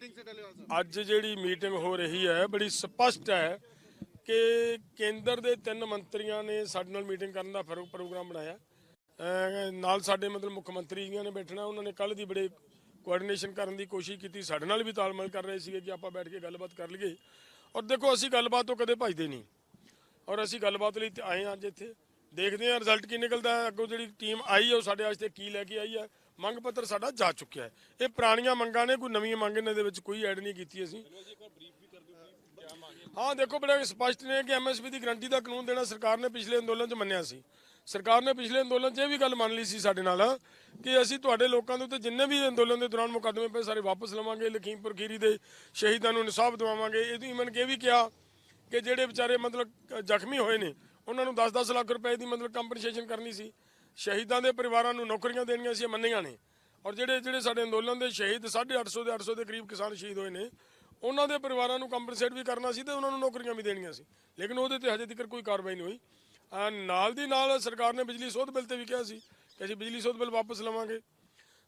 Meeting से डलेवाल साहब ਅੱਜ ਜਿਹੜੀ ਮੀਟਿੰਗ ਹੋ ਰਹੀ ਹੈ ਬੜੀ ਸਪਸ਼ਟ ਹੈ ਕਿ ਕੇਂਦਰ ਦੇ ਤਿੰਨ ਮੰਤਰੀਆਂ ਨੇ ਸਾਡੇ ਨਾਲ ਮੀਟਿੰਗ ਕਰਨ ਦਾ ਫਿਰ ਪ੍ਰੋਗਰਾਮ ਬਣਾਇਆ ਅਹ ਨਾਲ ਸਾਡੇ ਮਤਲਬ ਮੁੱਖ ਮੰਤਰੀ ਜੀਆਂ ਨੇ ਬੈਠਣਾ ਉਹਨਾਂ ਨੇ ਕੱਲ ਦੀ ਬੜੇ ਕੋਆਰਡੀਨੇਸ਼ਨ ਕਰਨ ਦੀ ਕੋਸ਼ਿਸ਼ ਕੀਤੀ ਸਾਡੇ ਨਾਲ ਵੀ ਤਾਲਮੇਲ ਕਰ ਰਹੇ ਸੀਗੇ ਕਿ ਆਪਾਂ ਬੈਠ ਕੇ ਗੱਲਬਾਤ ਕਰ ਲਈਏ ਔਰ ਦੇਖੋ ਅਸੀਂ ਗੱਲਬਾਤ ਤੋਂ ਕਦੇ ਭੱਜਦੇ ਨਹੀਂ ਔਰ ਅਸੀਂ ਗੱਲਬਾਤ ਲਈ ਤੇ ਆਏ ਹਾਂ ਅੱਜ ਇੱਥੇ ਦੇਖਦੇ ਹਾਂ ਰਿਜ਼ਲਟ ਕੀ ਨਿਕਲਦਾ ਹੈ ਅੱਗੋਂ ਜਿਹੜੀ ਟੀਮ ਆਈ ਹੈ ਉਹ ਸਾਡੇ ਵਾਸਤੇ ਕੀ ਲੈ ਕੇ ਆਈ ਹੈ ਮੰਗ ਪੱਤਰ ਸਾਡਾ ਜਾ ਚੁੱਕਿਆ ਹੈ। ਇਹ ਪੁਰਾਣੀਆਂ ਮੰਗਾਂ ਨੇ, ਕੋਈ ਨਵੀਂ ਮੰਗ ਇਹਨਾਂ ਦੇ ਵਿੱਚ ਕੋਈ ਐਡ ਨਹੀਂ ਕੀਤੀ ਅਸੀਂ। ਹਾਂ, ਦੇਖੋ ਬੜੇ ਸਪਸ਼ਟ ਨੇ ਕਿ ਐਮਐਸਪੀ ਦੀ ਗਰੰਟੀ ਦਾ ਕਾਨੂੰਨ ਦੇਣਾ ਸਰਕਾਰ ਨੇ ਪਿਛਲੇ ਅੰਦੋਲਨ 'ਚ ਮੰਨਿਆ ਸੀ। ਸਰਕਾਰ ਨੇ ਪਿਛਲੇ ਅੰਦੋਲਨ 'ਚ ਇਹ ਵੀ ਗੱਲ ਮੰਨ ਲਈ ਸੀ ਸਾਡੇ ਨਾਲ ਕਿ ਅਸੀਂ ਤੁਹਾਡੇ ਲੋਕਾਂ ਦੇ ਉੱਤੇ ਜਿੰਨੇ ਵੀ ਅੰਦੋਲਨ ਦੇ ਦੌਰਾਨ ਮੁਕੱਦਮੇ ਪਏ, ਸਾਰੇ ਵਾਪਸ ਲਵਾਂਗੇ, ਲਖੀਮਪੁਰ ਖੀਰੀ ਦੇ ਸ਼ਹੀਦਾਂ ਨੂੰ ਇਨਸਾਫ ਦਿਵਾਵਾਂਗੇ। ਇਹ ਵੀ ਮੰਨ ਕੇ ਇਹ ਵੀ ਕਿਹਾ ਕਿ ਜਿਹੜੇ ਵਿਚਾਰੇ ਮਤਲਬ ਜ਼ਖਮੀ ਹੋਏ ਨੇ, ਉਹਨਾਂ ਨੂੰ 10-10 ਲੱਖ ਰੁਪਏ ਦੀ ਮਤਲਬ ਕੰਪਨਸੇਸ਼ਨ ਕਰਨੀ ਸੀ। ਸ਼ਹੀਦਾਂ ਦੇ ਪਰਿਵਾਰਾਂ ਨੂੰ ਨੌਕਰੀਆਂ ਦੇਣੀਆਂ ਸੀ ਮੰਨੀਆਂ ਨੇ ਔਰ ਜਿਹੜੇ ਜਿਹੜੇ ਸਾਡੇ ਅੰਦੋਲਨ ਦੇ ਸ਼ਹੀਦ 850 ਦੇ 800 ਦੇ ਕਰੀਬ ਕਿਸਾਨ ਸ਼ਹੀਦ ਹੋਏ ਨੇ, ਉਹਨਾਂ ਦੇ ਪਰਿਵਾਰਾਂ ਨੂੰ ਕੰਪਨਸੇਟ ਵੀ ਕਰਨਾ ਸੀ ਤੇ ਉਹਨਾਂ ਨੂੰ ਨੌਕਰੀਆਂ ਵੀ ਦੇਣੀਆਂ ਸੀ। ਲੇਕਿਨ ਉਹਦੇ ਤੇ ਹਜੇ ਤੱਕ ਕੋਈ ਕਾਰਵਾਈ ਨਹੀਂ ਹੋਈ। ਨਾਲ ਦੀ ਨਾਲ ਸਰਕਾਰ ਨੇ ਬਿਜਲੀ ਸੋਧ ਬਿੱਲ ਤੇ ਵੀ ਕਿਹਾ ਸੀ ਕਿ ਅਸੀਂ ਬਿਜਲੀ ਸੋਧ ਬਿੱਲ ਵਾਪਸ ਲਵਾਂਗੇ।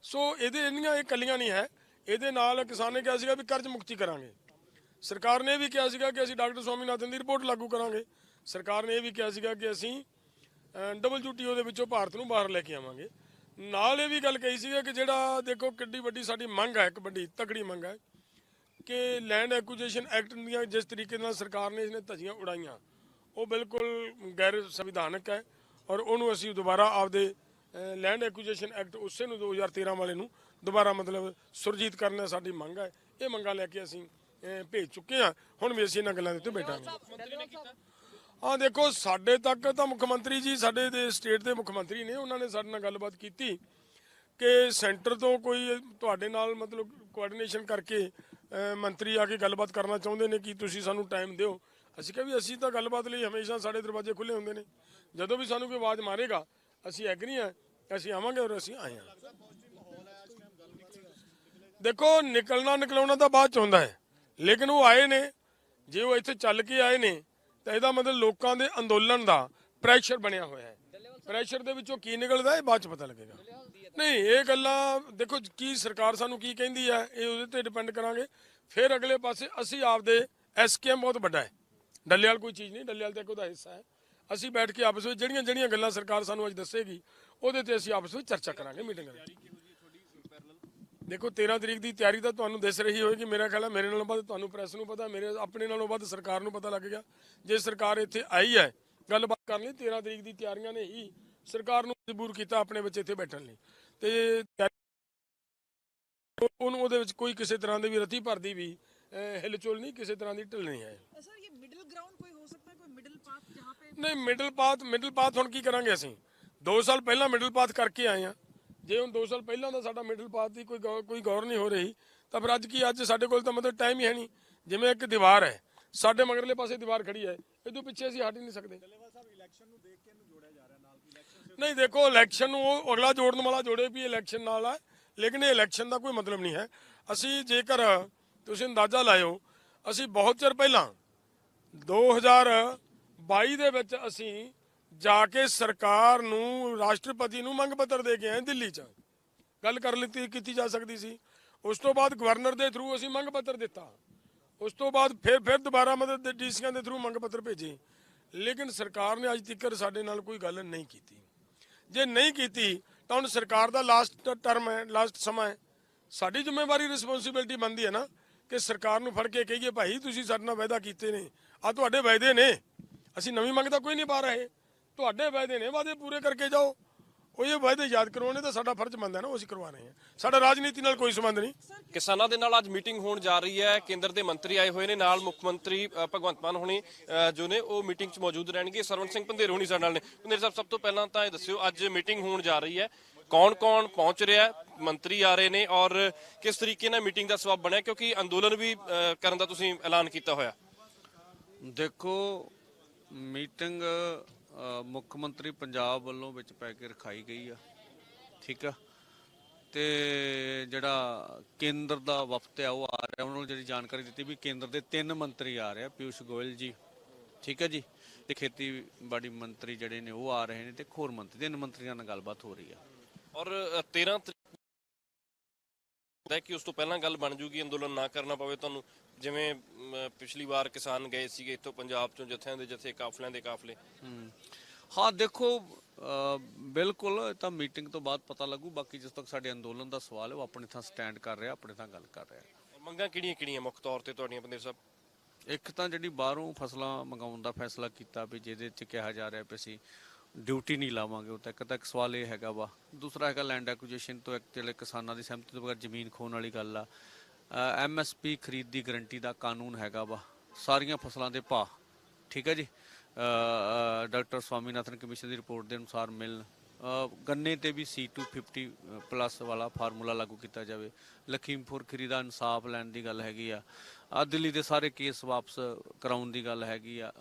ਸੋ ਇਹਦੇ ਇੰਨੀਆਂ ਇਹ ਕੱਲੀਆਂ ਨਹੀਂ ਹੈ। ਇਹਦੇ ਨਾਲ ਕਿਸਾਨ ਨੇ ਕਿਹਾ ਸੀਗਾ ਵੀ ਕਰਜ਼ ਮੁਕਤੀ ਕਰਾਂਗੇ। ਸਰਕਾਰ ਨੇ ਇਹ ਵੀ ਕਿਹਾ ਸੀਗਾ ਕਿ ਅਸੀਂ ਡਾਕਟਰ ਸਵਾਮੀਨਾਥਨ ਦੀ ਰਿਪੋਰਟ ਲਾਗੂ ਕਰਾਂਗੇ। ਸਰਕਾਰ ਨੇ ਇਹ ਵੀ ਕਿਹਾ ਸੀਗਾ ਕਿ ਅਸੀਂ ਡਬਲਯੂਟੀਓ ਦੇ ਵਿੱਚੋਂ ਭਾਰਤ ਨੂੰ ਬਾਹਰ ਲੈ ਕੇ ਆਵਾਂਗੇ। ਨਾਲ ਇਹ ਵੀ ਗੱਲ ਕਹੀ ਸੀਗਾ ਕਿ ਜਿਹੜਾ ਦੇਖੋ ਕਿੱਡੀ ਵੱਡੀ ਸਾਡੀ ਮੰਗ ਹੈ ਇੱਕ ਵੱਡੀ ਤਕੜੀ ਮੰਗ ਹੈ ਕਿ ਲੈਂਡ ਐਕੁਜੀਸ਼ਨ ਐਕਟ ਦੀਆਂ ਜਿਸ ਤਰੀਕੇ ਨਾਲ ਸਰਕਾਰ ਨੇ ਇਸਨੇ ਧੱਜੀਆਂ ਉਡਾਈਆਂ, ਉਹ ਬਿਲਕੁਲ ਗੈਰ ਸੰਵਿਧਾਨਕ ਹੈ ਔਰ ਉਹਨੂੰ ਅਸੀਂ ਦੁਬਾਰਾ ਆਪਦੇ ਲੈਂਡ ਐਕੁਜੀਸ਼ਨ ਐਕਟ ਉਸੇ ਨੂੰ 2013 ਵਾਲੇ ਨੂੰ ਦੁਬਾਰਾ ਮਤਲਬ ਸੁਰਜੀਤ ਕਰਨਾ ਸਾਡੀ ਮੰਗ ਹੈ। ਇਹ ਮੰਗਾਂ ਲੈ ਕੇ ਅਸੀਂ ਭੇਜ ਚੁੱਕੇ ਹਾਂ। ਹੁਣ ਵੀ ਅਸੀਂ ਇਹਨਾਂ ਗੱਲਾਂ ਦੇ ਉੱਤੇ ਬੈਠਾਂਗੇ। ਹਾਂ, ਦੇਖੋ, ਸਾਡੇ ਤੱਕ ਤਾਂ ਮੁੱਖ ਮੰਤਰੀ ਜੀ, ਸਾਡੇ ਦੇ ਸਟੇਟ ਦੇ ਮੁੱਖ ਮੰਤਰੀ ਨੇ, ਉਹਨਾਂ ਨੇ ਸਾਡੇ ਨਾਲ ਗੱਲਬਾਤ ਕੀਤੀ ਕਿ ਸੈਂਟਰ ਤੋਂ ਕੋਈ ਤੁਹਾਡੇ ਨਾਲ ਮਤਲਬ ਕੋਆਰਡੀਨੇਸ਼ਨ ਕਰਕੇ ਮੰਤਰੀ ਆ ਕੇ ਗੱਲਬਾਤ ਕਰਨਾ ਚਾਹੁੰਦੇ ਨੇ ਕਿ ਤੁਸੀਂ ਸਾਨੂੰ ਟਾਈਮ ਦਿਓ। ਅਸੀਂ ਕਿਹਾ ਵੀ ਅਸੀਂ ਤਾਂ ਗੱਲਬਾਤ ਲਈ ਹਮੇਸ਼ਾ ਸਾਡੇ ਦਰਵਾਜ਼ੇ ਖੁੱਲੇ ਹੁੰਦੇ ਨੇ। ਜਦੋਂ ਵੀ ਸਾਨੂੰ ਕੋਈ ਆਵਾਜ਼ ਮਾਰੇਗਾ, ਅਸੀਂ ਐਗਰੀ ਹਾਂ, ਅਸੀਂ ਆਵਾਂਗੇ ਔਰ ਅਸੀਂ ਆਏ ਹਾਂ। ਦੇਖੋ ਨਿਕਲਣਾ ਨਿਕਲਾਉਣਾ ਤਾਂ ਬਾਅਦ ਚ ਹੁੰਦਾ ਹੈ। ਲੇਕਿਨ ਉਹ ਆਏ ਨੇ, ਜੇ ਉਹ ਇੱਥੇ ਚੱਲ ਕੇ ਆਏ ਨੇ ਤਾਂ ਇਹਦਾ ਮਤਲਬ ਲੋਕਾਂ ਦੇ ਅੰਦੋਲਨ ਦਾ ਪ੍ਰੈਸ਼ਰ ਬਣਿਆ ਹੋਇਆ ਹੈ। ਪ੍ਰੈਸ਼ਰ ਦੇ ਵਿੱਚੋਂ ਕੀ ਨਿਕਲਦਾ ਇਹ ਬਾਅਦ ਚ ਪਤਾ ਲੱਗੇਗਾ। ਨਹੀਂ, ਇਹ ਗੱਲਾਂ, ਦੇਖੋ ਕੀ ਸਰਕਾਰ ਸਾਨੂੰ ਕੀ ਕਹਿੰਦੀ ਹੈ, ਇਹ ਉਹਦੇ ਤੇ ਡਿਪੈਂਡ ਕਰਾਂਗੇ। ਫਿਰ ਅਗਲੇ ਪਾਸੇ ਅਸੀਂ ਆਪਦੇ ਐਸਕੇਐਮ ਬਹੁਤ ਵੱਡਾ ਹੈ। ਡੱਲੇਵਾਲ ਕੋਈ ਚੀਜ਼ ਨਹੀਂ, ਡੱਲੇਵਾਲ ਤਾਂ ਇੱਕ ਉਹਦਾ ਹਿੱਸਾ ਹੈ। ਅਸੀਂ ਬੈਠ ਕੇ ਆਪਸ ਵਿੱਚ ਜਿਹੜੀਆਂ ਜਿਹੜੀਆਂ ਗੱਲਾਂ ਸਰਕਾਰ ਸਾਨੂੰ ਅੱਜ ਦੱਸੇਗੀ, ਉਹਦੇ ਤੇ ਅਸੀਂ ਆਪਸ ਵਿੱਚ ਚਰਚਾ ਕਰਾਂਗੇ, ਮੀਟਿੰਗ ਕਰਾਂਗੇ ਦੇਖੋ 13 ਤਰੀਕ ਦੀ ਤਿਆਰੀ ਤਾਂ ਤੁਹਾਨੂੰ ਦਿਸ ਰਹੀ ਹੋਏਗੀ ਮੇਰਾ ਖਿਆਲ ਹੈ ਮੇਰੇ ਨਾਲੋਂ ਵੱਧ ਤੁਹਾਨੂੰ ਪ੍ਰੈਸ ਨੂੰ ਪਤਾ ਮੇਰੇ ਆਪਣੇ ਨਾਲੋਂ ਵੱਧ ਸਰਕਾਰ ਨੂੰ ਪਤਾ ਲੱਗ ਗਿਆ। ਜੇ ਸਰਕਾਰ ਇੱਥੇ ਆਈ ਹੈ ਗੱਲਬਾਤ ਕਰਨ ਲਈ 13 ਤਰੀਕ ਦੀ ਤਿਆਰੀਆਂ ਨੇ ਹੀ ਸਰਕਾਰ ਨੂੰ ਮਜਬੂਰ ਕੀਤਾ ਆਪਣੇ ਵਿੱਚ ਇੱਥੇ ਬੈਠਣ ਲਈ। ਤੇ ਉਹਨੂੰ ਉਹਦੇ ਵਿੱਚ ਕੋਈ ਕਿਸੇ ਤਰ੍ਹਾਂ ਦੇ ਵੀ ਰਤੀ ਭਰਦੀ ਵੀ ਹਿਲਚੁਲ ਨਹੀਂ ਕਿਸੇ ਤਰ੍ਹਾਂ ਦੀ ਢਿੱਲ ਨਹੀਂ ਹੈ। ਸਰ ਇਹ ਮਿਡਲ ਗਰਾਊਂਡ ਕੋਈ ਹੋ ਸਕਦਾ ਕੋਈ ਮਿਡਲ ਪਾਥ ਜਹਾਂ ਪੇ ਨਹੀਂ ਮਿਡਲ ਪਾਥ ਮਿਡਲ ਪਾਥ ਹੁਣ ਕੀ ਕਰਾਂਗੇ ਅਸੀਂ? 2 ਸਾਲ ਪਹਿਲਾਂ ਮਿਡਲ ਪਾਥ ਕਰਕੇ ਆਏ ਆ ਜੇ ਹੁਣ 2 ਸਾਲ ਪਹਿਲਾਂ ਦਾ ਸਾਡਾ ਮਿਡਲ ਪਾਥ ਦੀ ਕੋਈ ਗੌਰ- ਕੋਈ ਗੌਰ ਨਹੀਂ ਹੋ ਰਹੀ ਤਾਂ ਫਿਰ ਅੱਜ ਕੀ ਅੱਜ ਸਾਡੇ ਕੋਲ ਤਾਂ ਮਤਲਬ ਟਾਈਮ ਹੀ ਹੈ ਨਹੀਂ। ਜਿਵੇਂ ਇੱਕ ਦੀਵਾਰ ਹੈ ਸਾਡੇ ਮਗਰਲੇ ਪਾਸੇ ਦੀਵਾਰ ਖੜੀ ਹੈ ਇਹਦੋਂ ਪਿੱਛੇ ਅਸੀਂ ਹਟ ਹੀ ਨਹੀਂ ਸਕਦੇ। ਨਹੀਂ ਦੇਖੋ ਇਲੈਕਸ਼ਨ ਨੂੰ ਉਹ ਅਗਲਾ ਜੋੜਨ ਵਾਲਾ ਜੋੜੇ ਵੀ ਇਲੈਕਸ਼ਨ ਨਾਲ ਹੈ ਲੇਕਿਨ ਇਹ ਇਲੈਕਸ਼ਨ ਦਾ ਕੋਈ ਮਤਲਬ ਨਹੀਂ ਹੈ। ਅਸੀਂ ਜੇਕਰ ਤੁਸੀਂ ਅੰਦਾਜ਼ਾ ਲਾਇਓ ਅਸੀਂ ਬਹੁਤ ਚਿਰ ਪਹਿਲਾਂ 2022 ਦੇ ਵਿੱਚ ਅਸੀਂ ਜਾ ਕੇ ਸਰਕਾਰ ਨੂੰ, ਰਾਸ਼ਟਰਪਤੀ ਨੂੰ ਮੰਗ ਪੱਤਰ ਦੇ ਕੇ ਆਏ ਦਿੱਲੀ 'ਚ। ਗੱਲ ਕਰ ਲਿੱਤੀ, ਕੀਤੀ ਜਾ ਸਕਦੀ ਸੀ। ਉਸ ਤੋਂ ਬਾਅਦ ਗਵਰਨਰ ਦੇ ਥਰੂ ਅਸੀਂ ਮੰਗ ਪੱਤਰ ਦਿੱਤਾ। ਉਸ ਤੋਂ ਬਾਅਦ ਫਿਰ ਫਿਰ ਦੁਬਾਰਾ ਮਦਦ ਡੀਸੀਆਂ ਦੇ ਥਰੂ ਮੰਗ ਪੱਤਰ ਭੇਜੇ। ਲੇਕਿਨ ਸਰਕਾਰ ਨੇ ਅੱਜ ਤੱਕ ਸਾਡੇ ਨਾਲ ਕੋਈ ਗੱਲ ਨਹੀਂ ਕੀਤੀ। ਜੇ ਨਹੀਂ ਕੀਤੀ, ਤਾਂ ਹੁਣ ਸਰਕਾਰ ਦਾ ਲਾਸਟ ਟਰਮ ਹੈ ਲਾਸਟ ਸਮਾਂ ਹੈ। ਸਾਡੀ ਜ਼ਿੰਮੇਵਾਰੀ ਰਿਸਪੌਂਸਿਬਿਲਟੀ ਬਣਦੀ ਹੈ ਨਾ ਕਿ ਸਰਕਾਰ ਨੂੰ ਫੜ ਕੇ ਕਹੀਏ, ਭਾਈ, ਤੁਸੀਂ ਸਾਡੇ ਨਾਲ ਵਾਅਦਾ ਕੀਤੇ ਨੇ। ਆ ਤੁਹਾਡੇ ਵਾਅਦੇ ਨੇ। ਅਸੀਂ ਨਵੀਂ ਮੰਗ ਤਾਂ ਕੋਈ ਨਹੀਂ ਪਾ ਰਹੇ। ਤੁਹਾਡੇ ਵਾਅਦੇ ਨੇ ਵਾਅਦੇ ਪੂਰੇ ਕਰਕੇ ਜਾਓ। ਉਹ ਇਹ ਵਾਅਦੇ ਯਾਦ ਕਰਵਾਉਣੇ ਤਾਂ ਸਾਡਾ ਫਰਜ਼ ਬਣਦਾ ਨਾ ਉਹ ਅਸੀਂ ਕਰਵਾ ਰਹੇ ਹਾਂ ਸਾਡਾ ਰਾਜਨੀਤੀ ਨਾਲ ਕੋਈ ਸੰਬੰਧ ਨਹੀਂ। ਕਿਸਾਨਾਂ ਦੇ ਨਾਲ ਅੱਜ ਮੀਟਿੰਗ ਹੋਣ ਜਾ ਰਹੀ ਹੈ। ਕੇਂਦਰ ਦੇ ਮੰਤਰੀ ਆਏ ਹੋਏ ਨੇ ਨਾਲ ਮੁੱਖ ਮੰਤਰੀ ਅ, ਭਗਵੰਤ ਮਾਨ ਹੋਣੀ ਅ, ਜੋ ਨੇ ਉਹ ਮੀਟਿੰਗ 'ਚ ਮੌਜੂਦ ਰਹਿਣਗੇ। ਸਰਵਣ ਸਿੰਘ ਪੰਧੇਰ ਹੋਣੀ ਸਾਡੇ ਨਾਲ ਨੇ। ਪੰਧੇਰ ਸਾਹਿਬ ਸਭ ਤੋਂ ਪਹਿਲਾਂ ਤਾਂ ਇਹ ਦੱਸਿਓ ਅੱਜ ਮੀਟਿੰਗ ਹੋਣ ਜਾ ਰਹੀ ਹੈ। ਕੌਣ-ਕੌਣ ਪਹੁੰਚ ਰਿਹਾ ਹੈ? ਮੰਤਰੀ ਆ ਰਹੇ ਨੇ ਔਰ ਕਿਸ ਤਰੀਕੇ ਨਾਲ ਮੀਟਿੰਗ ਦਾ ਸਬਬ ਬਣਿਆ? ਕਿਉਂਕਿ ਅੰਦੋਲਨ ਵੀ ਅ, ਕਰਨ ਦਾ ਤੁਸੀਂ ਐਲਾਨ ਕੀਤਾ ਹੋਇਆ। ਦੇਖੋ ਮੀਟਿੰਗ ਮੁੱਖ ਮੰਤਰੀ ਪੰਜਾਬ ਵੱਲੋਂ ਵਿੱਚ ਪੈ ਕੇ ਰਖਾਈ ਗਈ ਆ ਠੀਕ ਆ? ਤੇ ਜਿਹੜਾ ਕੇਂਦਰ ਦਾ ਵਫਦ ਆ ਉਹ ਆ ਰਿਹਾ ਉਹਨਾਂ ਨੂੰ ਜਿਹੜੀ ਜਾਣਕਾਰੀ ਦਿੱਤੀ ਵੀ ਕੇਂਦਰ ਦੇ ਤਿੰਨ ਮੰਤਰੀ ਆ ਰਹੇ ਆ ਪਿਊਸ਼ ਗੋਇਲ ਜੀ ਠੀਕ ਹੈ ਜੀ? ਤੇ ਖੇਤੀਬਾੜੀ ਮੰਤਰੀ ਜਿਹੜੇ ਨੇ ਉਹ ਆ ਰਹੇ ਨੇ ਤੇ ਇੱਕ ਹੋਰ ਮੰਤਰੀ ਤਿੰਨ ਮੰਤਰੀਆਂ ਨਾਲ ਗੱਲਬਾਤ ਹੋ ਰਹੀ ਆ। ਔਰ ਅ, 13 ਤਰੀਕ ਲੱਗਦਾ ਕਿ ਉਸ ਤੋਂ ਪਹਿਲਾਂ ਗੱਲ ਬਣ ਜੂਗੀ ਅੰਦੋਲਨ ਨਾ ਕਰਨਾ ਪਵੇ ਤੁਹਾਨੂੰ ਜਿਵੇਂ ਅਮ, ਪਿਛਲੀ ਵਾਰ ਕਿਸਾਨ ਗਏ ਸੀਗੇ ਇੱਥੋਂ ਪੰਜਾਬ ਚੋਂ ਜਥਿਆਂ ਦੇ ਜਥੇ ਕਾਫਲਿਆਂ ਦੇ ਕਾਫਲੇ। ਹਮ, ਹਾਂ ਦੇਖੋ ਅ, ਬਿਲਕੁਲ ਇਹ ਤਾਂ ਮੀਟਿੰਗ ਤੋਂ ਬਾਅਦ ਪਤਾ ਲੱਗੂ ਬਾਕੀ ਜਿਸ ਤੱਕ ਸਾਡੇ ਅੰਦੋਲਨ ਦਾ ਸਵਾਲ ਹੈ ਉਹ ਆਪਣੇ ਥਾਂ ਸਟੈਂਡ ਕਰ ਰਿਹਾ ਆਪਣੇ ਥਾਂ ਗੱਲ ਕਰ ਰਿਹਾ। ਮੰਗਾਂ ਕਿਹੜੀਆਂ ਕਿਹੜੀਆਂ ਮੁੱਖ ਤੌਰ ਤੇ ਤੁਹਾਡੀਆਂ ਪੰਦੇਰ ਸਾਹਿਬ? ਇੱਕ ਤਾਂ ਜਿਹੜੀ ਬਾਹਰੋਂ ਫਸਲਾਂ ਮੰਗਾਉਣ ਦਾ ਫੈਸਲਾ ਕੀਤਾ ਵੀ ਜਿਹਦੇ 'ਚ ਕਿਹਾ ਜਾ ਰਿਹਾ ਵੀ ਅਸੀਂ ਡਿਊਟੀ ਨਹੀਂ ਲਾਵਾਂਗੇ ਉਹ ਤਾਂ ਇੱਕ ਤਾਂ ਇੱਕ ਸਵਾਲ ਇਹ ਹੈਗਾ ਵਾ। ਦੂਸਰਾ ਹੈਗਾ ਲੈਂਡ ਐਕੁਜੀਸ਼ਨ ਤੋਂ ਇੱਕ ਜਿਹੜੇ ਕਿਸਾਨਾਂ ਦੀ ਸਹਿਮਤੀ ਤੋਂ ਬਗੈਰ ਜ਼ਮੀਨ ਖੋਣ ਵਾਲੀ ਗੱਲ ਆ। ਐਮਐਸਪੀ ਖਰੀਦ ਦੀ ਗਰੰਟੀ ਦਾ ਕਾਨੂੰਨ ਹੈਗਾ ਵਾ। ਸਾਰੀਆਂ ਫਸਲਾਂ ਦੇ ਭਾਅ, ਠੀਕ ਹੈ ਜੀ? ਡਾਕਟਰ ਸਵਾਮੀਨਾਥਨ ਕਮਿਸ਼ਨ ਦੀ ਰਿਪੋਰਟ ਦੇ ਅਨੁਸਾਰ ਮਿਲਣ ਗੰਨੇ ਤੇ ਵੀ C250 ਪਲੱਸ ਵਾਲਾ ਫਾਰਮੂਲਾ ਲਾਗੂ ਕੀਤਾ ਜਾਵੇ। ਲਖੀਮਪੁਰ ਖਰੀ ਦਾ ਇਨਸਾਫ ਲੈਣ ਦੀ ਗੱਲ ਹੈਗੀ ਆ। ਆ ਦਿੱਲੀ ਦੇ ਸਾਰੇ ਕੇਸ ਵਾਪਸ ਕਰਾਉਣ ਦੀ ਗੱਲ ਹੈਗੀ ਆ।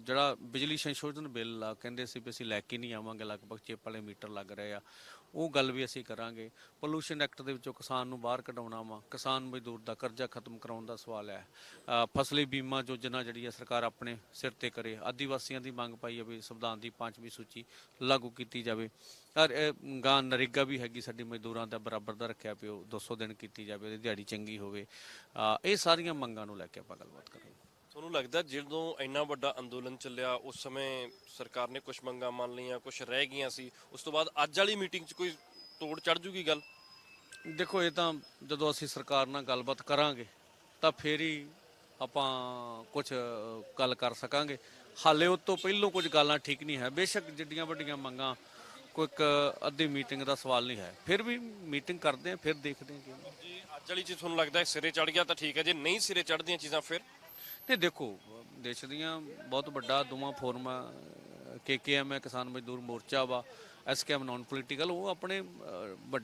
ਜਿਹੜਾ ਬਿਜਲੀ ਸੰਸ਼ੋਧਨ ਬਿੱਲ ਆ, ਕਹਿੰਦੇ ਸੀ ਵੀ ਅਸੀਂ ਲੈ ਕੇ ਨਹੀਂ ਆਵਾਂਗੇ, ਲਗਭਗ ਚਿੱਪ ਵਾਲੇ ਮੀਟਰ ਲੱਗ ਰਹੇ ਆ। ਉਹ ਗੱਲ ਵੀ ਅਸੀਂ ਕਰਾਂਗੇ। ਪੋਲੂਸ਼ਨ ਐਕਟ ਦੇ ਵਿੱਚੋਂ ਕਿਸਾਨ ਨੂੰ ਬਾਹਰ ਕਢਾਉਣਾ ਵਾ। ਕਿਸਾਨ ਮਜ਼ਦੂਰ ਦਾ ਕਰਜ਼ਾ ਖਤਮ ਕਰਾਉਣ ਦਾ ਸਵਾਲ ਹੈ। ਫਸਲੀ ਬੀਮਾ ਯੋਜਨਾ ਜਿਹੜੀ ਹੈ ਸਰਕਾਰ ਆਪਣੇ ਸਿਰ ਤੇ ਕਰੇ। ਆਦੀਵਾਸੀਆਂ ਦੀ ਮੰਗ ਪਾਈ ਹੈ ਵੀ ਸੰਵਿਧਾਨ ਦੀ ਪੰਜਵੀਂ ਸੂਚੀ ਲਾਗੂ ਕੀਤੀ ਜਾਵੇ। ਔਰ ਗਾਂ ਨਰੇਗਾ ਵੀ ਹੈਗੀ ਸਾਡੀ ਮਜ਼ਦੂਰਾਂ ਦਾ ਬਰਾਬਰ ਦਾ ਰੱਖਿਆ ਪਿਓ 200 ਦਿਨ ਕੀਤੀ ਜਾਵੇ, ਉਹਦੀ ਦਿਹਾੜੀ ਚੰਗੀ ਹੋਵੇ। ਇਹ ਸਾਰੀਆਂ ਮੰਗਾਂ ਨੂੰ ਲੈ ਕੇ ਆਪਾਂ ਗੱਲਬਾਤ ਕਰਾਂਗੇ। ਤੁਹਾਨੂੰ ਲੱਗਦਾ ਜਦੋਂ ਇੰਨਾ ਵੱਡਾ ਅੰਦੋਲਨ ਚੱਲਿਆ ਉਸ ਸਮੇਂ ਸਰਕਾਰ ਨੇ ਕੁਝ ਮੰਗਾਂ ਮੰਨ ਲਈਆਂ ਕੁਝ ਰਹਿ ਗਈਆਂ ਸੀ ਉਸ ਤੋਂ ਬਾਅਦ ਅੱਜ ਵਾਲੀ ਮੀਟਿੰਗ 'ਚ ਕੋਈ ਤੋੜ ਚੜ ਜੂਗੀ ਗੱਲ? ਦੇਖੋ ਇਹ ਤਾਂ ਜਦੋਂ ਅਸੀਂ ਸਰਕਾਰ ਨਾਲ ਗੱਲਬਾਤ ਕਰਾਂਗੇ ਤਾਂ ਫੇਰ ਹੀ ਆਪਾਂ ਕੁਝ ਗੱਲ ਕਰ ਸਕਾਂਗੇ। ਹਾਲੇ ਉਸ ਤੋਂ ਪਹਿਲਾਂ ਕੁਝ ਗੱਲਾਂ ਠੀਕ ਨਹੀਂ ਹੈ। ਬੇਸ਼ੱਕ ਜਿੱਡੀਆਂ ਵੱਡੀਆਂ ਮੰਗਾਂ ਕੋਈ ਇੱਕ ਅੱਧੀ ਮੀਟਿੰਗ ਦਾ ਸਵਾਲ ਨਹੀਂ ਹੈ। ਫਿਰ ਵੀ ਮੀਟਿੰਗ ਕਰਦੇ ਆ ਫਿਰ ਦੇਖਦੇ ਹੁੰਦਾ। ਜੇ ਅੱਜ ਵਾਲੀ 'ਚ ਤੁਹਾਨੂੰ ਲੱਗਦਾ ਸਿਰੇ ਚੜ ਗਿਆ ਤਾਂ ਠੀਕ ਹੈ ਜੇ ਨਹੀਂ ਸਿਰੇ ਚੜਦੀਆਂ ਚੀਜ਼ਾਂ ਫਿਰ? ਨਹੀਂ ਦੇਖੋ ਦੇਸ਼ ਦੀਆਂ ਬਹੁਤ ਵੱਡਾ ਦੋਵਾਂ ਫੋਰਮ ਕੇਕੇਐਮ ਹੈ ਕਿਸਾਨ ਮਜ਼ਦੂਰ ਮੋਰਚਾ ਵਾ ਐਸਕੇਐਮ ਨਾਨ ਪੋਲੀਟੀਕਲ ਉਹ ਆਪਣੇ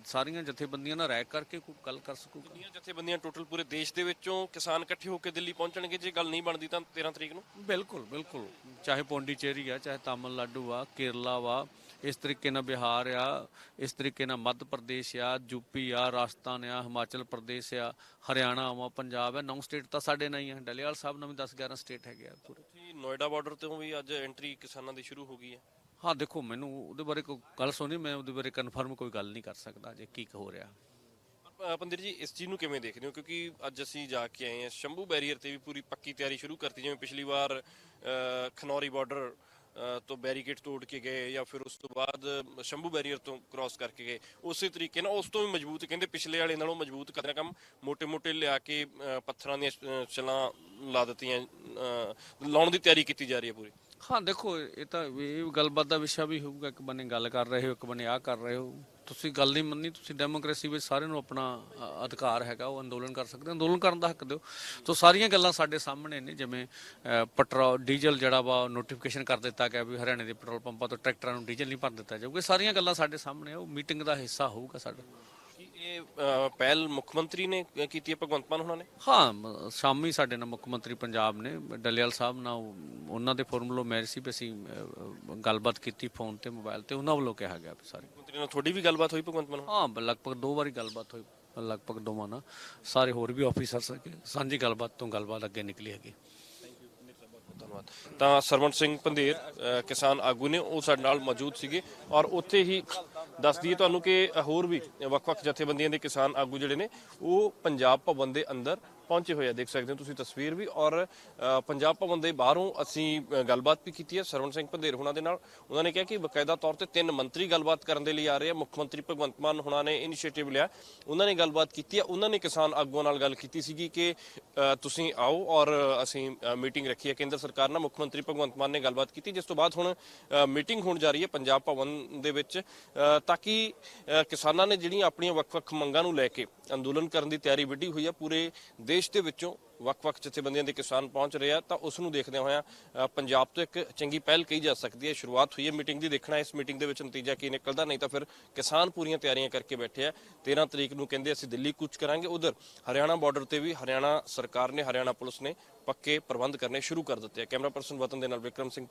ਸਾਰੀਆਂ ਜਥੇਬੰਦੀਆਂ ਨਾਲ ਰਾਇ ਕਰਕੇ ਕੋਈ ਗੱਲ ਕਰ ਸਕੂਗਾ। ਕਿੰਨੀਆਂ ਜਥੇਬੰਦੀਆਂ ਟੋਟਲ ਪੂਰੇ ਦੇਸ਼ ਦੇ ਵਿੱਚੋਂ ਕਿਸਾਨ ਇਕੱਠੇ ਹੋ ਕੇ ਦਿੱਲੀ ਪਹੁੰਚਣਗੇ? ਜੇ ਗੱਲ ਨਹੀਂ ਬਣਦੀ ਤਾਂ 13 ਤਰੀਕ ਨੂੰ? ਬਿਲਕੁਲ ਬਿਲਕੁਲ। ਚਾਹੇ ਪੌਂਡੀਚੇਰੀ ਆ ਚਾਹੇ ਤਾਮਿਲਨਾਡੂ ਆ ਕੇਰਲਾ ਵਾ ਇਸ ਤਰੀਕੇ ਨਾਲ ਬਿਹਾਰ ਆ ਇਸ ਤਰੀਕੇ ਨਾਲ ਮੱਧ ਪ੍ਰਦੇਸ਼ ਆ ਯੂਪੀ ਆ ਰਾਜਸਥਾਨ ਆ ਹਿਮਾਚਲ ਪ੍ਰਦੇਸ਼ ਆ ਹਰਿਆਣਾ ਵਾ ਪੰਜਾਬ ਆ ਨੌ ਸਟੇਟ ਤਾਂ ਸਾਡੇ ਨਹੀਂ ਆ। ਡੱਲੇਵਾਲ ਸਾਹਿਬ ਨਾਲ ਵੀ 10 11 ਸਟੇਟ ਹੈਗੇ ਆ ਪੂਰੇ। ਜੀ ਨੋਇਡਾ ਬਾਰਡਰ ਤੋਂ ਵੀ ਅੱਜ ਐਂਟਰੀ ਕਿਸਾਨਾਂ ਦੀ ਸ਼ੁਰੂ ਹੋ ਗਈ ਹੈ। ਹਾਂ ਦੇਖੋ ਮੈਨੂੰ ਉਹਦੇ ਬਾਰੇ ਕੋਈ ਗੱਲ ਸੁਣੀ ਮੈਂ ਉਹਦੇ ਬਾਰੇ ਕਨਫਰਮ ਕੋਈ ਗੱਲ ਨਹੀਂ ਕਰ ਸਕਦਾ ਜੇ ਕੀ ਹੋ ਰਿਹਾ। ਪੰਦਿਰ ਜੀ ਇਸ ਚੀਜ਼ ਨੂੰ ਕਿਵੇਂ ਦੇਖਦੇ ਹੋ? ਕਿਉਂਕਿ ਅੱਜ ਅਸੀਂ ਜਾ ਕੇ ਆਏ ਹਾਂ ਸ਼ੰਭੂ ਬੈਰੀਅਰ ਤੇ ਵੀ ਪੂਰੀ ਪੱਕੀ ਤਿਆਰੀ ਸ਼ੁਰੂ ਕਰਤੀ ਜਿਵੇਂ ਪਿਛਲੀ ਵਾਰ ਖਨੌਰੀ ਬਾਰਡਰ ਤੋਂ ਬੈਰੀਕੇਡ ਤੋੜ ਕੇ ਗਏ ਜਾਂ ਫਿਰ ਉਸ ਤੋਂ ਬਾਅਦ ਸ਼ੰਭੂ ਬੈਰੀਅਰ ਤੋਂ ਕ੍ਰਾਸ ਕਰਕੇ ਗਏ, ਉਸੇ ਤਰੀਕੇ ਨਾਲ ਉਸ ਤੋਂ ਵੀ ਮਜ਼ਬੂਤ ਕਹਿੰਦੇ ਪਿਛਲੇ ਵਾਲੇ ਨਾਲੋਂ ਮਜ਼ਬੂਤ ਕਰਨਾ ਕੰਮ ਮੋٹے-ਮੋٹے ਲਿਆ ਕੇ ਪੱਥਰਾਂ ਦੀਆਂ ਛਲਾਂ ਲਾ ਦਿੱਤੀਆਂ ਲਾਉਣ ਦੀ ਤਿਆਰੀ ਕੀਤੀ ਜਾ ਰਹੀ ਹੈ ਪੂਰੀ। ਹਾਂ, ਦੇਖੋ, ਇਹ ਤਾਂ ਇਹ ਗੱਲਬਾਤ ਦਾ ਵਿਸ਼ਾ ਵੀ ਹੋਊਗਾ, ਇੱਕ ਬੰਨੇ ਗੱਲ ਕਰ ਰਹੇ ਹੋ, ਇੱਕ ਬੰਨੇ ਆ ਕਰ ਰਹੇ ਹੋ। ਤੁਸੀਂ ਗੱਲ ਨਹੀਂ ਮੰਨੀ ਤੁਸੀਂ ਡੈਮੋਕ੍ਰੇਸੀ ਵਿੱਚ ਸਾਰਿਆਂ ਨੂੰ ਆਪਣਾ ਅ, ਅਧਿਕਾਰ ਹੈਗਾ ਉਹ ਅੰਦੋਲਨ ਕਰ ਸਕਦੇ ਹੋ। ਅੰਦੋਲਨ ਕਰਨ ਦਾ ਹੱਕ ਦਿਓ। ਸੋ ਸਾਰੀਆਂ ਗੱਲਾਂ ਸਾਡੇ ਸਾਹਮਣੇ ਨੇ ਜਿਵੇਂ ਅ, ਪੈਟਰੋਲ ਡੀਜ਼ਲ ਜਿਹੜਾ ਵਾ ਨੋਟੀਫਿਕੇਸ਼ਨ ਕਰ ਦਿੱਤਾ ਗਿਆ ਵੀ ਹਰਿਆਣੇ ਦੇ ਪੈਟਰੋਲ ਪੰਪਾਂ ਤੋਂ ਟਰੈਕਟਰਾਂ ਨੂੰ ਡੀਜ਼ਲ ਨਹੀਂ ਭਰ ਦਿੱਤਾ ਜਾਊਗਾ। ਇਹ ਸਾਰੀਆਂ ਗੱਲਾਂ ਸਾਡੇ ਸਾਹਮਣੇ ਆ ਉਹ ਮੀਟਿੰਗ ਦਾ ਹਿੱਸਾ ਹੋਊਗਾ ਸਾਡਾ। ਇਹ ਅ, ਪਹਿਲ ਮੁੱਖ ਮੰਤਰੀ ਨੇ ਕੀਤੀ ਹੈ ਭਗਵੰਤ ਮਾਨ ਉਹਨਾਂ ਨੇ? ਹਾਂ ਮ- ਸ਼ਾਮੀ ਸਾਡੇ ਨਾਲ ਮੁੱਖ ਮੰਤਰੀ ਪੰਜਾਬ ਨੇ ਡੱਲੇਵਾਲ ਸਾਹਿਬ ਨਾਲ ਉਹ- ਉਹਨਾਂ ਦੇ ਫਾਰਮੂਲਾ ਮੈਰ ਸੀ ਵੀ ਅਸੀਂ ਅ, ਗੱਲਬਾਤ ਕੀਤੀ ਫੋਨ ਤੇ ਮੋਬਾਈਲ ਤੇ ਉਹਨਾਂ ਵੱਲੋਂ ਕਿਹਾ ਗਿਆ ਵੀ ਸਾਰੀ ਮੰਤਰੀ ਨਾਲ ਤੁਹਾਡੀ ਵੀ ਗੱਲਬਾਤ ਹੋਈ ਭਗਵੰਤ ਮਾਨ? ਹਾਂ ਬ- ਲਗਭਗ ਦੋ ਵਾਰੀ ਗੱਲਬਾਤ ਹੋਈ ਲਗਭਗ ਦੋਵਾਂ ਨਾਲ। ਸਾਰੇ ਹੋਰ ਵੀ ਆਫੀਸਰ ਸਕੇ ਸਾਂਝੀ ਗੱਲਬਾਤ ਤੋਂ ਗੱਲਬਾਤ ਅੱਗੇ ਨਿਕਲੀ ਹੈਗੀ। ਧੰਨਵਾਦ। ਤਾਂ ਸਰਵਣ ਸਿੰਘ ਪੰਧੇਰ ਅ, ਕਿਸਾਨ ਆਗੂ ਨੇ ਉਹ ਸਾਡੇ ਨਾਲ ਮੌਜੂਦ ਸੀਗੇ ਔਰ ਉੱਥੇ ਹੀ ਦੱਸ ਦਈਏ ਤੁਹਾਨੂੰ ਕਿ ਹੋਰ ਵੀ ਵੱਖ-ਵੱਖ ਜਥੇਬੰਦੀਆਂ ਦੇ ਕਿਸਾਨ ਆਗੂ ਜਿਹੜੇ ਨੇ, ਉਹ ਪੰਜਾਬ ਭਵਨ ਦੇ ਅੰਦਰ ਪਹੁੰਚੇ ਹੋਏ ਆ, ਦੇਖ ਸਕਦੇ ਹੋ ਤੁਸੀਂ ਤਸਵੀਰ ਵੀ ਔਰ ਪੰਜਾਬ ਭਵਨ ਦੇ ਬਾਹਰੋਂ ਅਸੀਂ ਗੱਲਬਾਤ ਵੀ ਕੀਤੀ ਹੈ ਸਰਵਣ ਸਿੰਘ ਭੰਦੇਰ ਹੁਣਾਂ ਦੇ ਨਾਲ। ਉਹਨਾਂ ਨੇ ਕਿਹਾ ਕਿ ਬਕਾਇਦਾ ਤੌਰ ਤੇ ਤਿੰਨ ਮੰਤਰੀ ਗੱਲਬਾਤ ਕਰਨ ਦੇ ਲਈ ਆ ਰਹੇ ਆ। ਮੁੱਖ ਮੰਤਰੀ ਭਗਵੰਤ ਮਾਨ ਹੁਣਾਂ ਨੇ ਇਨੀਸ਼ੀਏਟਿਵ ਲਿਆ। ਉਹਨਾਂ ਨੇ ਗੱਲਬਾਤ ਕੀਤੀ ਹੈ। ਉਹਨਾਂ ਨੇ ਕਿਸਾਨ ਆਗੂਆਂ ਨਾਲ ਗੱਲ ਕੀਤੀ ਸੀਗੀ ਕਿ ਤੁਸੀਂ ਆਓ ਔਰ ਅਸੀਂ ਮੀਟਿੰਗ ਰੱਖੀ ਹੈ। ਕੇਂਦਰ ਸਰਕਾਰ ਨਾਲ ਮੁੱਖ ਮੰਤਰੀ ਭਗਵੰਤ ਮਾਨ ਨੇ ਗੱਲਬਾਤ ਕੀਤੀ। ਜਿਸ ਤੋਂ ਬਾਅਦ ਹੁਣ ਮੀਟਿੰਗ ਹੋਣ ਜਾ ਰਹੀ ਹੈ ਪੰਜਾਬ ਭਵਨ ਦੇ ਵਿੱਚ ਤਾਂ ਕਿ ਕਿਸਾਨਾਂ ਨੇ ਜਿਹੜੀਆਂ ਆਪਣੀਆਂ ਵੱਖ-ਵੱਖ ਮੰਗਾਂ ਨੂੰ ਲੈ ਕੇ ਅੰਦੋਲਨ ਕਰਨ ਦੀ ਤਿਆਰੀ ਵਿੱਢੀ ਹੋਈ ਹੈ। ਪੂਰੇ ਦੇਸ਼ ਦੇ ਵਿੱਚੋਂ ਵੱਖ-ਵੱਖ ਜਥੇਬੰਦੀਆਂ ਦੇ ਕਿਸਾਨ ਪਹੁੰਚ ਰਹੇ ਆ, ਤਾਂ ਉਸ ਨੂੰ ਦੇਖਦਿਆਂ ਹੋਇਆ ਪੰਜਾਬ ਤੋਂ ਇੱਕ ਚੰਗੀ ਪਹਿਲ ਕਹੀ ਜਾ ਸਕਦੀ ਹੈ। ਸ਼ੁਰੂਆਤ ਹੋਈ ਹੈ ਮੀਟਿੰਗ ਦੀ, ਦੇਖਣਾ ਇਸ ਮੀਟਿੰਗ ਦੇ ਵਿੱਚ ਨਤੀਜਾ ਕੀ ਨਿਕਲਦਾ, ਨਹੀਂ ਤਾਂ ਫਿਰ ਕਿਸਾਨ ਪੂਰੀਆਂ ਤਿਆਰੀਆਂ ਕਰਕੇ ਬੈਠੇ ਆ। 13 ਤਰੀਕ ਨੂੰ ਕਹਿੰਦੇ ਅਸੀਂ ਦਿੱਲੀ ਕੂਚ ਕਰਾਂਗੇ, ਉਧਰ ਹਰਿਆਣਾ ਬਾਰਡਰ ਤੇ ਵੀ ਹਰਿਆਣਾ ਸਰਕਾਰ ਨੇ, ਹਰਿਆਣਾ ਪੁਲਿਸ ਨੇ ਪੱਕੇ ਪ੍ਰਬੰਧ ਕਰਨੇ ਸ਼ੁਰੂ ਕਰ ਦਿੱਤੇ ਆ। ਕੈਮਰਾ ਪਰਸਨ ਵਤਨ ਦੇ ਨਾਲ ਵਿਕਰਮ ਸਿੰਘ